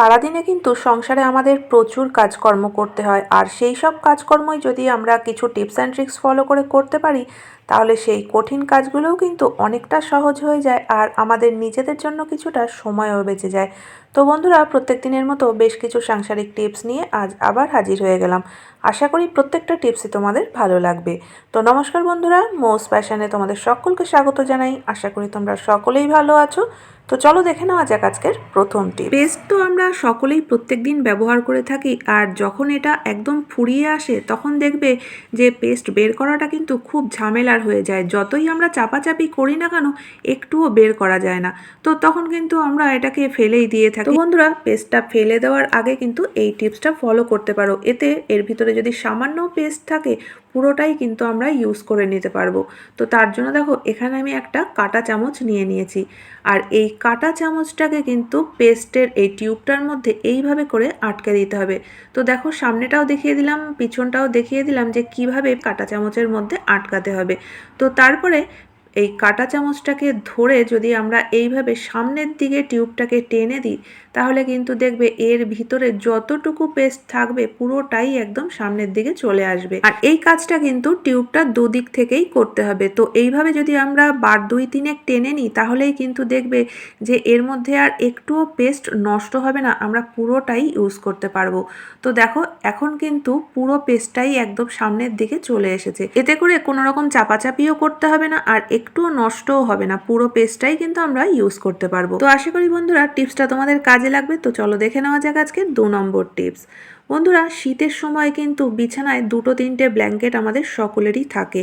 সারাদিনে কিন্তু সংসারে আমাদের প্রচুর কাজকর্ম করতে হয়। আর সেই সব কাজকর্মই যদি আমরা কিছু টিপস অ্যান্ড ট্রিক্স ফলো করে করতে পারি, তাহলে সেই কঠিন কাজগুলোও কিন্তু অনেকটা সহজ হয়ে যায় আর আমাদের নিজেদের জন্য কিছুটা সময়ও বেঁচে যায়। তো বন্ধুরা, প্রত্যেক দিনের মতো বেশ কিছু সাংসারিক টিপস নিয়ে আজ আবার হাজির হয়ে গেলাম। আশা করি প্রত্যেকটা টিপসই তোমাদের ভালো লাগবে। তো নমস্কার বন্ধুরা, মোস প্যাশনে তোমাদের সকলকে স্বাগত জানাই। আশা করি তোমরা সকলেই ভালো আছো। তো চলো দেখে নেওয়া যাক আজকের প্রথম টিপ পেস্ট তো আমরা সকলেই প্রত্যেক দিন ব্যবহার করে থাকি, আর যখন এটা একদম ফুরিয়ে আসে, তখন দেখবে যে পেস্ট বের করাটা কিন্তু খুব ঝামেলার হয়ে যায়। যতই আমরা চাপাচাপি করি না কেন, একটুও বের করা যায় না। তো তখন কিন্তু আমরা এটাকে ফেলেই দিয়ে থাকি। বন্ধুরা, পেস্টটা ফেলে দেওয়ার আগে কিন্তু এই টিপসটা ফলো করতে পারো। এতে এর ভিতরে যদি সামান্য পেস্ট থাকে পুরোটাই কিন্তু আমরা ইউজ করে নিতে পারব। তো তার জন্য দেখো, এখানে আমি একটা কাটা চামচ নিয়ে নিয়েছি। আর এই কাটা চামচটাকে কিন্তু পেস্টের এই টিউবটার মধ্যে এইভাবে করে আটকে দিতে হবে। তো দেখো, সামনেটাও দেখিয়ে দিলাম, পিছনটাও দেখিয়ে দিলাম যে কীভাবে কাটা চামচের মধ্যে আটকাতে হবে। তো তারপরে এই কাটা চামচটাকে ধরে যদি আমরা এইভাবে সামনের দিকে টিউবটাকে টেনে দিই তাহলে কিন্তু দেখবে এর ভিতরে যতটুকু পেস্ট থাকবে পুরোটাই একদম সামনের দিকে চলে আসবে। আর এই কাজটা কিন্তু টিউবটা দুদিক থেকেই করতে হবে। তো এইভাবে যদি আমরা বার দুই তিনেক টেনে নিই, তাহলেই কিন্তু দেখবে যে এর মধ্যে আর একটুও পেস্ট নষ্ট হবে না, আমরা পুরোটাই ইউজ করতে পারব। তো দেখো, এখন কিন্তু পুরো পেস্টটাই একদম সামনের দিকে চলে এসেছে। এতে করে কোনো রকম চাপাচাপিও করতে হবে না, আর একটুও নষ্টও হবে না। পুরো পেস্টটাই কিন্তু আমরা ইউজ করতে পারব। তো আশা করি বন্ধুরা টিপসটা তোমাদের কাজে লাগবে তো চলো দেখে নেওয়া যাক আজকে দু নম্বর টিপস বন্ধুরা, শীতের সময় কিন্তু বিছানায় দুটো তিনটে ব্ল্যাঙ্কেট আমাদের সকলেরই থাকে।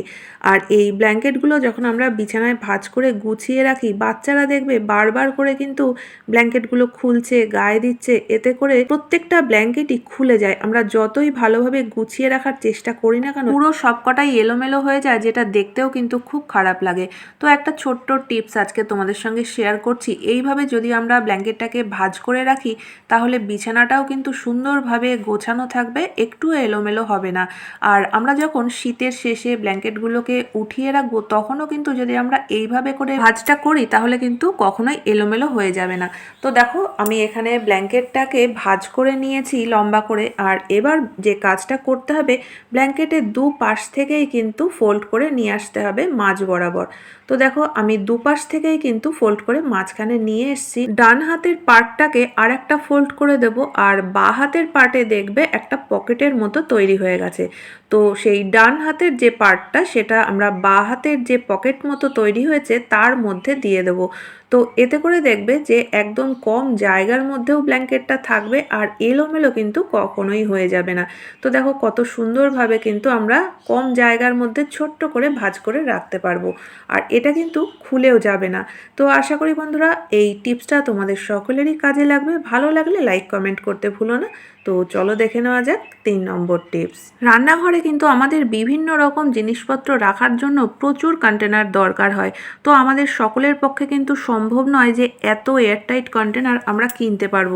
আর এই ব্ল্যাঙ্কেটগুলো যখন আমরা বিছানায় ভাঁজ করে গুছিয়ে রাখি, বাচ্চারা দেখবে বারবার করে কিন্তু ব্ল্যাঙ্কেটগুলো খুলছে, গায়ে দিচ্ছে। এতে করে প্রত্যেকটা ব্ল্যাঙ্কেটই খুলে যায়। আমরা যতই ভালোভাবে গুছিয়ে রাখার চেষ্টা করি না কেন, পুরো সবকটাই এলোমেলো হয়ে যায়, যেটা দেখতেও কিন্তু খুব খারাপ লাগে। তো একটা ছোট্ট টিপস আজকে তোমাদের সঙ্গে শেয়ার করছি। এইভাবে যদি আমরা ব্ল্যাঙ্কেটটাকে ভাজ করে রাখি, তাহলে বিছানাটাও কিন্তু সুন্দরভাবে গোছানো থাকবে একটু এলোমেলো হবে না। আর আমরা যখন শীতের শেষে ব্ল্যাঙ্কেটগুলোকে উঠিয়ে রাখব, তখনও কিন্তু যদি আমরা এইভাবে করে ভাঁজটা করি, তাহলে কিন্তু কখনোই এলোমেলো হয়ে যাবে না। তো দেখো, আমি এখানে ব্ল্যাঙ্কেটটাকে ভাঁজ করে নিয়েছি লম্বা করে। আর এবার যে কাজটা করতে হবে, ব্ল্যাঙ্কেটের দু পাশ থেকেই কিন্তু ফোল্ড করে নিয়ে আসতে হবে মাঝ বরাবর। তো দেখো, আমি দুপাশ থেকেই কিন্তু ফোল্ড করে মাঝখানে নিয়ে এসেছি। ডান হাতের পার্টটাকে আর একটা ফোল্ড করে দেব, আর বা হাতের পার্টে দেখবে একটা পকেটের মতো তৈরি হয়ে গেছে। তো সেই ডান হাতের যে পার্টটা সেটা আমরা বা হাতের যে পকেট মতো তৈরি হয়েছে, তার মধ্যে দিয়ে দেবো। তো এতে করে দেখবে যে একদম কম জায়গার মধ্যেও ব্ল্যাঙ্কেটটা থাকবে আর এলোমেলো কিন্তু কখনোই হয়ে যাবে না। তো দেখো কত সুন্দরভাবে কিন্তু আমরা কম জায়গার মধ্যে ছোট্ট করে ভাজ করে রাখতে পারব আর এটা কিন্তু খুলেও যাবে না। তো আশা করি বন্ধুরা এই টিপসটা তোমাদের সকলেরই কাজে লাগবে। ভালো লাগলে লাইক, কমেন্ট করতে ভুলো না। তো চলো দেখে নেওয়া যাক তিন নম্বর টিপস। রান্নাঘরে কিন্তু আমাদের বিভিন্ন রকম জিনিসপত্র রাখার জন্য প্রচুর কন্টেনার দরকার হয়। তো আমাদের সকলের পক্ষে কিন্তু সম্ভব নয় যে এত এয়ারটাইট কন্টেনার আমরা কিনতে পারব।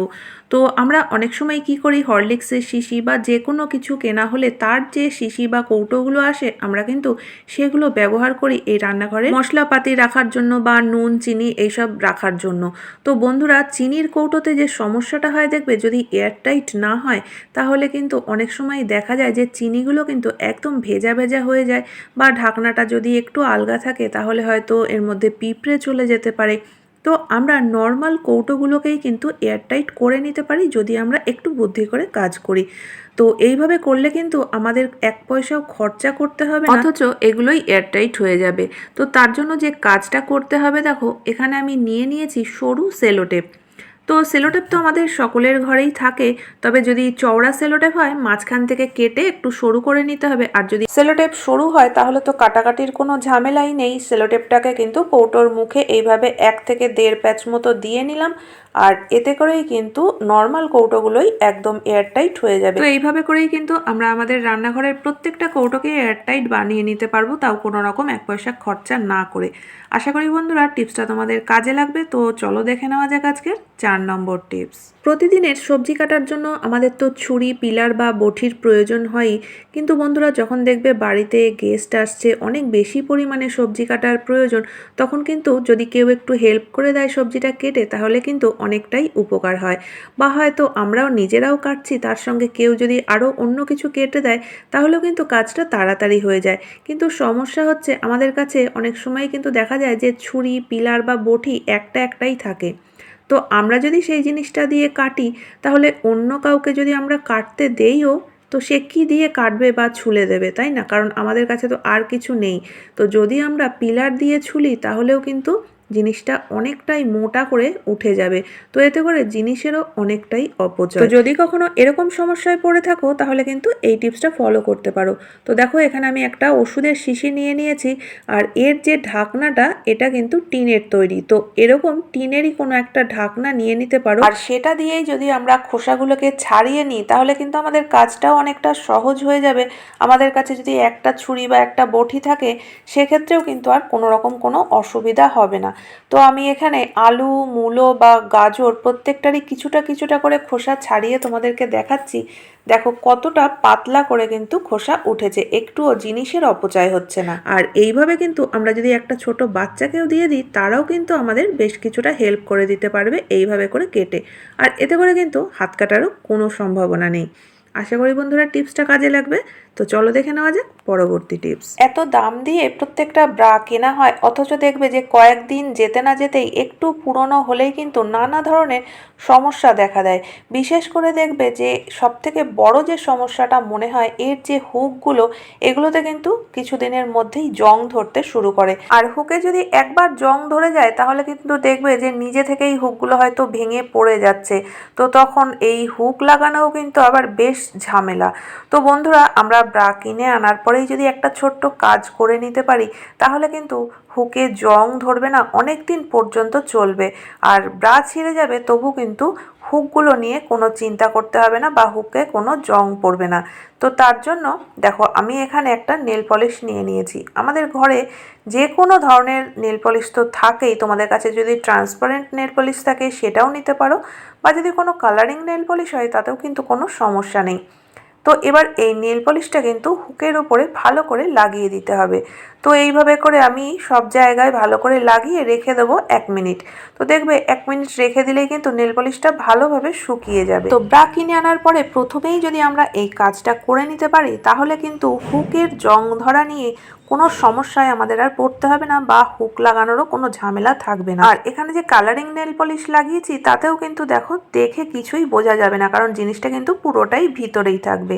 তো আমরা অনেক সময় কি করি, হরলিক্সের শিশি বা যে কোনো কিছু কেনা হলে তার যে শিশি বা কৌটোগুলো আসে, আমরা কিন্তু সেগুলো ব্যবহার করি এই রান্নাঘরে। মশলাপাতি রাখার জন্য বা নুন, চিনি এইসব রাখার জন্য। তো বন্ধুরা, চিনির কৌটোতে যে সমস্যাটা হয়, দেখবে যদি এয়ারটাইট না হয়, তাহলে কিন্তু অনেক সময় দেখা যায় যে চিনিগুলো কিন্তু একদম ভেজা ভেজা হয়ে যায় বা ঢাকনাটা যদি একটু আলগা থাকে, তাহলে হয়তো এর মধ্যে পিঁপড়ে চলে যেতে পারে। তো আমরা নর্মাল কৌটোগুলোকেই কিন্তু এয়ারটাইট করে নিতে পারি যদি আমরা একটু বুদ্ধি করে কাজ করি। তো এইভাবে করলে কিন্তু আমাদের এক পয়সাও খরচা করতে হবে অথচ এগুলোই এয়ারটাইট হয়ে যাবে। তো তার জন্য যে কাজটা করতে হবে দেখো, এখানে আমি নিয়ে নিয়েছি সরু সেলোটেপ। তো সেলোটেপ তো আমাদের সকলের ঘরেই থাকে, তবে যদি চওড়া সেলোটেপ হয়, মাঝখান থেকে কেটে একটু সরু করে নিতে হবে। আর যদি সেলোটেপ সরু হয়, তাহলে তো কাটাকাটির কোনো ঝামেলাই নেই। সেলোটেপটাকে কিন্তু পৌটোর মুখে এইভাবে এক থেকে দেড় প্যাচ মতো দিয়ে নিলাম। আর এতে করেই কিন্তু নর্মাল কৌটোগুলোই একদম এয়ারটাইট হয়ে যাবে। তো এইভাবে করেই কিন্তু আমরা আমাদের রান্নাঘরের প্রত্যেকটা কৌটোকে এয়ারটাইট বানিয়ে নিতে পারব, তাও কোনো রকম এক পয়সা খরচা না করে। আশা করি বন্ধুরা, টিপসটা তোমাদের কাজে লাগবে, তো চলো দেখে নেওয়া যাক আজকের চার নম্বর টিপস। প্রতিদিনের সবজি কাটার জন্য আমাদের তো ছুরি, পিলার বা বটির প্রয়োজন হয়ই, কিন্তু বন্ধুরা যখন দেখবে বাড়িতে গেস্ট আসছে, অনেক বেশি পরিমাণে সবজি কাটার প্রয়োজন, তখন কিন্তু যদি কেউ একটু হেল্প করে দেয় সবজিটা কেটে, তাহলে কিন্তু অনেকটাই উপকার হয়। বা হয়তো আমরাও নিজেরাও কাটছি, তার সঙ্গে কেউ যদি আরও অন্য কিছু কেটে দেয়, তাহলেও কিন্তু কাজটা তাড়াতাড়ি হয়ে যায়। কিন্তু সমস্যা হচ্ছে, আমাদের কাছে অনেক সময় কিন্তু দেখা যায় যে ছুরি, পিলার বা বটি একটা একটাই থাকে। তো আমরা যদি সেই জিনিসটা দিয়ে কাটি, তাহলে অন্য কাউকে যদি আমরা কাটতে দেইও, তো সে কী দিয়ে কাটবে বা ছুলে দেবে, তাই না? কারণ আমাদের কাছে তো আর কিছু নেই। তো যদি আমরা পিলার দিয়ে ছুলি, তাহলেও কিন্তু জিনিসটা অনেকটাই মোটা করে উঠে যাবে। তো এতে করে জিনিসেরও অনেকটাই অপচয়। যদি কখনো এরকম সমস্যায় পড়ে থাকো তাহলে কিন্তু এই টিপসটা ফলো করতে পারো। তো দেখো এখানে আমি একটা ওষুধের শিশি নিয়ে নিয়েছি আর এর যে ঢাকনাটা এটা কিন্তু টিনের তৈরি। তো এরকম টিনেরই কোনো একটা ঢাকনা নিয়ে নিতে পারো। আর সেটা দিয়েই যদি আমরা খোসাগুলোকে ছাড়িয়ে নিই তাহলে কিন্তু আমাদের কাজটাও অনেকটা সহজ হয়ে যাবে। আমাদের কাছে যদি একটা ছুরি বা একটা বটি থাকে সেক্ষেত্রেও কিন্তু আর কোনো রকম কোনো অসুবিধা হবে না। তো আমি এখানে আলু, মূলো বা গাজর প্রত্যেকটারই কিছুটা কিছুটা করে খোসা ছাড়িয়ে তোমাদেরকে দেখাচ্ছি। দেখো কতটা পাতলা করে কিন্তু খোসা উঠেছে, একটুও জিনিসের অপচয় হচ্ছে না। আর এইভাবে কিন্তু আমরা যদি একটা ছোট বাচ্চাকেও দিয়ে দিই, তারাও কিন্তু আমাদের বেশ কিছুটা হেল্প করে দিতে পারবে এইভাবে করে কেটে। আর এতে করে কিন্তু হাত কাটারও কোনো সম্ভাবনা নেই। আশা করি বন্ধুরা টিপসটা কাজে লাগবে। তো চলো দেখে নেওয়া যাক পরবর্তী টিপস এত দাম দিয়ে প্রত্যেকটা ব্রা কেনা হয়, অথচ দেখবে যে কয়েকদিন যেতে না যেতেই একটু পুরনো হলেই কিন্তু নানা ধরনের সমস্যা দেখা দেয়। বিশেষ করে দেখবে যে সব থেকে বড় যে সমস্যাটা মনে হয়, এর যে হুকগুলো, এগুলোতে কিন্তু কিছুদিনের মধ্যেই জং ধরতে শুরু করে। আর হুকে যদি একবার জং ধরে যায়, তাহলে কিন্তু দেখবে যে নিজে থেকেই হুকগুলো হয়তো ভেঙে পড়ে যাচ্ছে। তো তখন এই হুক লাগানোও কিন্তু আবার বেশ ঝামেলা। তো বন্ধুরা, আমরা ব্রা কিনে আনার পরেই যদি একটা ছোট্ট কাজ করে নিতে পারি, তাহলে কিন্তু হুকে জং ধরবে না অনেক দিন পর্যন্ত চলবে। আর ব্রা ছিঁড়ে যাবে, তবু কিন্তু হুকগুলো নিয়ে কোনো চিন্তা করতে হবে না বা হুকে কোনো জং পড়বে না। তো তার জন্য দেখো, আমি এখানে একটা নেল পলিশ নিয়ে নিয়েছি। আমাদের ঘরে যে কোনো ধরনের নেল পলিশ তো থাকেই। তোমাদের কাছে যদি ট্রান্সপারেন্ট নেল পলিশ থাকে, সেটাও নিতে পারো। বা যদি কোনো কালারিং নেল পলিশ হয়, তাতেও কিন্তু কোনো সমস্যা নেই। তো এবার এই নেল পলিশটা কিন্তু হুকের ওপরে ভালো করে লাগিয়ে দিতে হবে। তো এইভাবে করে আমি সব জায়গায় ভালো করে লাগিয়ে রেখে দেবো এক মিনিট। তো দেখবে এক মিনিট রেখে দিলেই কিন্তু নেল পলিশটা ভালোভাবে শুকিয়ে যাবে। তো ব্রা কিনে আনার পরে প্রথমেই যদি আমরা এই কাজটা করে নিতে পারি, তাহলে কিন্তু হুকের জং ধরা নিয়ে কোনো সমস্যায় আমাদের আর পড়তে হবে না বা হুক লাগানোরও কোনো ঝামেলা থাকবে না। আর এখানে যে কালারিং নেল পলিশ লাগিয়েছি, তাতেও কিন্তু দেখো দেখে কিছুই বোঝা যাবে না, কারণ জিনিসটা কিন্তু পুরোটাই ভিতরেই থাকবে।